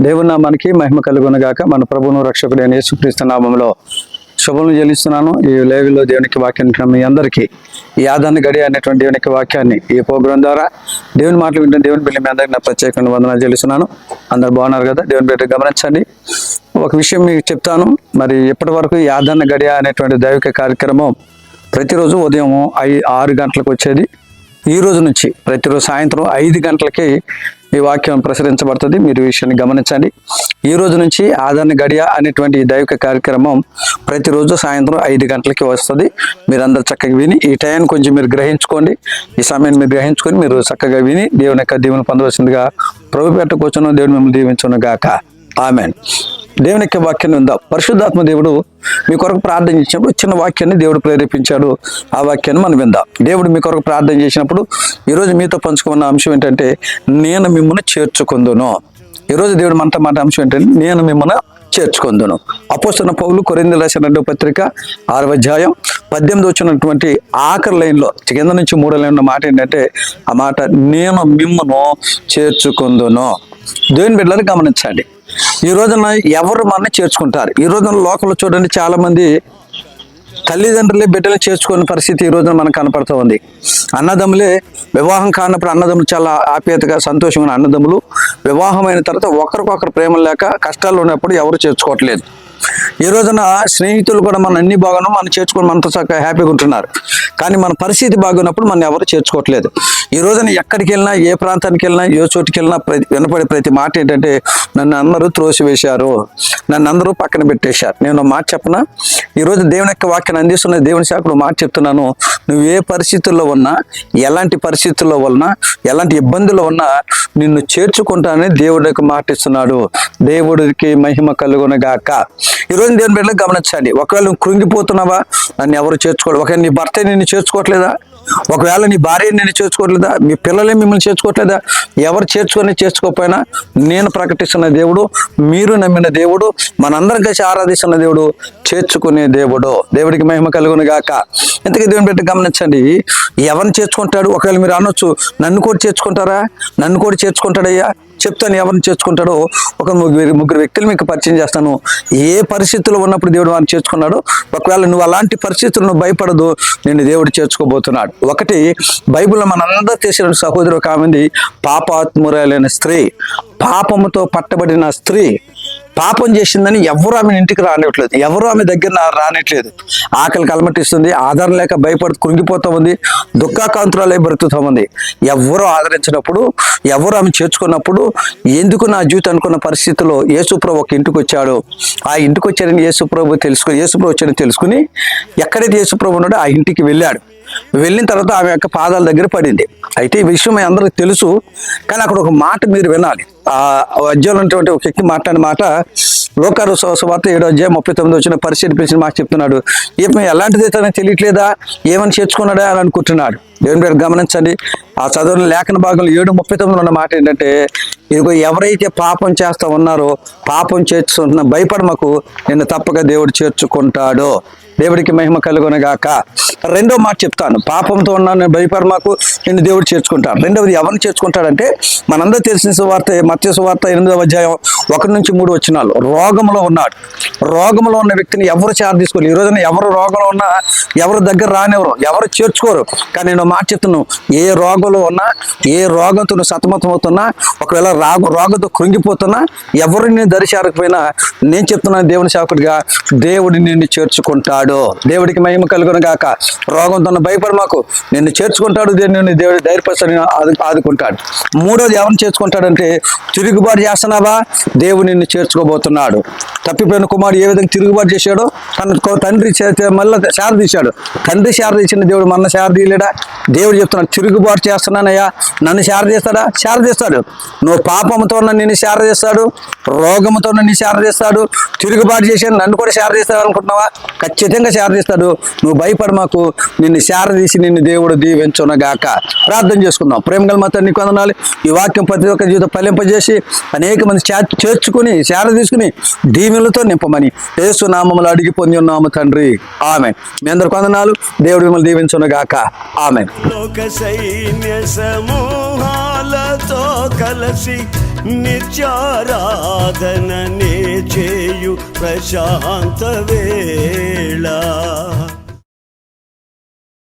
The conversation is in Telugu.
దేవున్న నామానికి మహిమ కలుగునగాక. మన ప్రభును రక్షకుడైన యేసుక్రీస్తు నామంలో శుభములు చెల్లిస్తున్నాను. ఈ లేవిలో దేవునికి వాక్యాన్ని మీ అందరికీ ఈ ఆదాన్ని గడి అనేటువంటి దేవునికి వాక్యాన్ని ఈ ప్రోగ్రాం ద్వారా దేవుని మాటలు వింటున్న దేవుని బిల్లి మీ అందరికీ నా ప్రత్యేకంగా వందనాలు చెల్లిస్తున్నాను. అందరు బాగున్నారు కదా? దేవుని బిడ్డ గమనించండి. ఒక విషయం మీకు చెప్తాను. మరి ఇప్పటి వరకు ఈ గడియ అనేటువంటి దైవిక కార్యక్రమం ప్రతిరోజు ఉదయం ఐ ఆరు గంటలకు వచ్చేది? ఈ రోజు నుంచి ప్రతిరోజు సాయంత్రం ఐదు గంటలకి ఈ వాక్యం ప్రసరించబడుతుంది. మీరు విషయాన్ని గమనించండి. ఈ రోజు నుంచి ఆదరణ గడియ అనేటువంటి ఈ దైవిక కార్యక్రమం ప్రతిరోజు సాయంత్రం ఐదు గంటలకి వస్తుంది. మీరందరూ చక్కగా విని ఈ టైం కొంచెం మీరు గ్రహించుకోండి. ఈ సమయాన్ని మీరు గ్రహించుకొని మీరు చక్కగా విని దేవుని యొక్క దీవెన పొందవలసిందిగా ప్రభు పెట్ట దేవుని మిమ్మల్ని దీవించును గాక ఆమెన్. దేవుని యొక్క వాక్యాన్ని ఉందాం? పరిశుద్ధాత్మ దేవుడు మీ కొరకు ప్రార్థన చేసినప్పుడు చిన్న వాక్యాన్ని దేవుడు ప్రేరేపించాడు. ఆ వాక్యాన్ని మనం విందాం. దేవుడు మీ కొరకు ప్రార్థన చేసినప్పుడు ఈరోజు మీతో పంచుకున్న అంశం ఏంటంటే నేను మిమ్మల్ని చేర్చుకుందును. ఈరోజు దేవుడు మనతో మాట అంశం ఏంటంటే నేను మిమ్మల్ని చేర్చుకుందును. అపోస్తున్న పౌలు కొరింది రాసిన రెండో పత్రిక ఆరవ అధ్యాయం పద్దెనిమిది వచ్చినటువంటి ఆఖరి లైన్లో కింద నుంచి మూడో లైన్ ఉన్న మాట ఏంటంటే ఆ మాట నేను మిమ్మను చేర్చుకుందును. దేవుని బిడ్డలను గమనించండి. ఈ రోజున ఎవరు మన చేర్చుకుంటారు? ఈ రోజున లోకంలో చూడండి చాలా మంది తల్లిదండ్రులే బిడ్డలు చేర్చుకునే పరిస్థితి ఈ రోజున మనకు కనపడుతూ ఉంది. అన్నదమ్ములే వివాహం కానప్పుడు అన్నదమ్ములు చాలా ఆప్యాయతగా సంతోషమైన అన్నదమ్ములు వివాహమైన తర్వాత ఒకరికొకరు ప్రేమ లేక కష్టాలు ఉన్నప్పుడు ఎవరు చేర్చుకోవట్లేదు. ఈ రోజున స్నేహితులు కూడా మన అన్ని బాగాను మనం చేర్చుకొని మనతో చక్కగా హ్యాపీగా ఉంటున్నారు. కానీ మన పరిస్థితి బాగున్నప్పుడు మనం ఎవరు చేర్చుకోవట్లేదు. ఈ రోజున ఎక్కడికి వెళ్ళినా ఏ ప్రాంతానికి వెళ్ళినా ఏ చోటుకి వెళ్ళినా ప్రతి వినపడే ప్రతి మాట ఏంటంటే నన్ను అందరూ త్రోసివేశారు. నన్ను అందరూ పక్కన పెట్టేశారు. నేను మాట చెప్పనా? ఈరోజు దేవుని యొక్క వాక్యాన్ని అందిస్తున్న దేవుని శాఖలో మాట చెప్తున్నాను. నువ్వు ఏ పరిస్థితుల్లో ఉన్నా ఎలాంటి పరిస్థితుల్లో ఉన్నా ఎలాంటి ఇబ్బందుల్లో ఉన్నా నిన్ను చేర్చుకుంటానని దేవుడికి మాటిస్తున్నాడు మాట ఇస్తున్నాడు. దేవుడికి మహిమ కలుగునగాక ఈరోజు దేవుని బిడ్డలకు గమనించండి. ఒకవేళ నువ్వు కృంగిపోతున్నావా నన్ను ఎవరు చేర్చుకోవాలి ఒకవేళ నీ భర్త నిన్ను చేర్చుకోవట్లేదా? ఒకవేళ నీ భార్య నిన్ను చేర్చుకోవట్లేదా? మీ పిల్లలే మిమ్మల్ని చేర్చుకోవట్లేదా? ఎవరు చేర్చుకొని చేర్చుకోకపోయినా నేను ప్రకటిస్తున్న దేవుడు మీరు నమ్మిన దేవుడు మనందరం కలిసి ఆరాధిస్తున్న దేవుడు చేర్చుకునే దేవుడు. దేవుడికి మహిమ కలుగును గాక. ఇంతకీ దేవుని పెట్టి గమనించండి. ఎవరిని చేర్చుకుంటాడు? ఒకవేళ మీరు అనొచ్చు నన్ను కూడా చేర్చుకుంటారా? నన్ను కూడా చేర్చుకుంటాడయ్యా? చెప్తాను ఎవరిని చేర్చుకుంటాడో ఒక ముగ్గురు ముగ్గురు వ్యక్తులు మీకు పరిచయం చేస్తాను. ఏ పరిస్థితుల్లో ఉన్నప్పుడు దేవుడు వారిని చేర్చుకున్నాడు ఒకవేళ నువ్వు అలాంటి పరిస్థితులను భయపడదు నేను దేవుడు చేర్చుకోబోతున్నాడు. ఒకటి బైబిల్లో మనందరూ చేసిన సహోదరు ఒక ఆమెది పాపాత్మురాలైన స్త్రీ. పాపముతో పట్టబడిన స్త్రీ. పాపం చేసిందని ఎవరు ఆమె ఇంటికి రానివ్వట్లేదు. ఎవరు ఆమె దగ్గర నా- రానిట్లేదు. ఆకలి కలమటిస్తుంది ఆధారం లేక భయపడి కృంగిపోతూ ఉంది దుఃఖాకాంతురాలే బ్రతుకుతూ ఉంది. ఎవరు ఆదరించినప్పుడు ఎవరు ఆమె చేర్చుకున్నప్పుడు ఎందుకు నా జీవితం అనుకున్న పరిస్థితిలో యేసుప్రభు ఒక ఇంటికి వచ్చాడు? ఆ ఇంటికి వచ్చాడని యేసుప్రభు తెలుసుకుని యేసుప్రభు వచ్చాడని తెలుసుకుని ఎక్కడైతే యేసుప్రభు ఉన్నాడో ఆ ఇంటికి వెళ్ళాడు. వెళ్ళిన తర్వాత ఆమె యొక్క పాదాల దగ్గర పడింది. అయితే ఈ విషయం మీ అందరికి తెలుసు కానీ అక్కడ ఒక మాట మీరు వినాలి. ఆ అధ్యాయంలో ఉన్నటువంటి ఒక వ్యక్తి మాట్లాడిన మాట లోకారు సువార్త ఏడో అధ్యాయం ముప్పై తొమ్మిది వచ్చిన పరిస్థితి పిలిచిన మాట చెప్తున్నాడు. ఏమి ఎలాంటిది తనకు తెలియట్లేదా? ఏమని చేర్చుకున్నాడా అని అనుకుంటున్నాడు. దేవుని పేరు గమనించండి. ఆ చదువుల లేఖన భాగంలో ఏడు ముప్పై తొమ్మిది ఉన్న మాట ఏంటంటే ఇదిగో ఎవరైతే పాపం చేస్తా ఉన్నారో పాపం చేర్చుకుంటున్న భయపడమకు నిన్ను తప్పక దేవుడు చేర్చుకుంటాడో. దేవుడికి మహిమ కలుగునగాక. రెండో మాట చెప్తాను. పాపంతో ఉన్నాను భయపరమాకు నేను దేవుడు చేర్చుకుంటాను రెండవది ఎవరిని చేర్చుకుంటాడంటే మనందరూ తెలిసిన సువార్త మత్స్య సువార్త ఎనిమిదవ అధ్యాయం ఒకటి నుంచి మూడు వచ్చినాలు రోగంలో ఉన్నాడు. రోగంలో ఉన్న వ్యక్తిని ఎవరు చేర తీసుకోరు ఈ రోజున ఎవరు రోగంలో ఉన్నా ఎవరు దగ్గర రానివ్వరు. ఎవరు చేర్చుకోరు. కానీ నేను మాట చెప్తున్నాను ఏ రోగంలో ఉన్నా ఏ రోగంతో నువ్వు సతమతం అవుతున్నా ఒకవేళ రాగ రోగంతో కృంగిపోతున్నా ఎవరిని నేను దరిచారకపోయినా నేను చెప్తున్నాను దేవుని సేవకుడిగా దేవుడిని నిన్ను చేర్చుకుంటాడు. దేవుడికి మహిమ కలుగును గాక. రోగంతో ఉన్న భయపడి మాకు. నిన్ను చేర్చుకుంటాడు దేవుడు నిన్ను దేవుడు ధైర్యపరచని ఆదు ఆదుకుంటాడు. మూడోది ఎవరిని చేర్చుకుంటాడంటే తిరుగుబాటు చేస్తున్నావా? దేవుడు నిన్ను చేర్చుకోబోతున్నాడు. తప్పిపోయిన కుమారుడు ఏ విధంగా తిరుగుబాటు చేశాడో తన తండ్రి మళ్ళీ శార తీశాడు తండ్రి శార తీసిన దేవుడు మన శార తీయలేడా దేవుడు చెప్తున్నాడు తిరుగుబాటు చేస్తున్నానయ్యా. నన్ను శార చేస్తాడా? శార చేస్తాడు. నువ్వు పాపంతో నిన్ను శార చేస్తాడు. రోగంతో నిన్ను శార చేస్తాడు. తిరుగుబాటు చేశాను నన్ను కూడా శార చేస్తాడు అనుకుంటున్నావా? ఖచ్చితంగా శార శారదిస్తాడు నువ్వు భయపడమాకు నిన్ను శారదీసి నిన్ను దేవుడు దీవించునగాక. ప్రార్థన చేసుకుందాం. ప్రేమ గల మాత్రం నీకు వందనాలు. ఈ వాక్యం ప్రతి ఒక్క జీవితం ఫలింపజేసి అనేక మంది చేర్చుకుని శార తీసుకుని దీవెనలతో నింపమని యేసు నామములు అడిగి పొంది ఉన్నాము తండ్రి. ఆమె మీ అందరికి వందనాలు. దేవుడు మిమ్మల్ని దీవించునగాక. ఆమె లోక సైన్య సమూహాలతో కలసి నిత్యారాధన నే చేయు ప్రశాంత వేళ.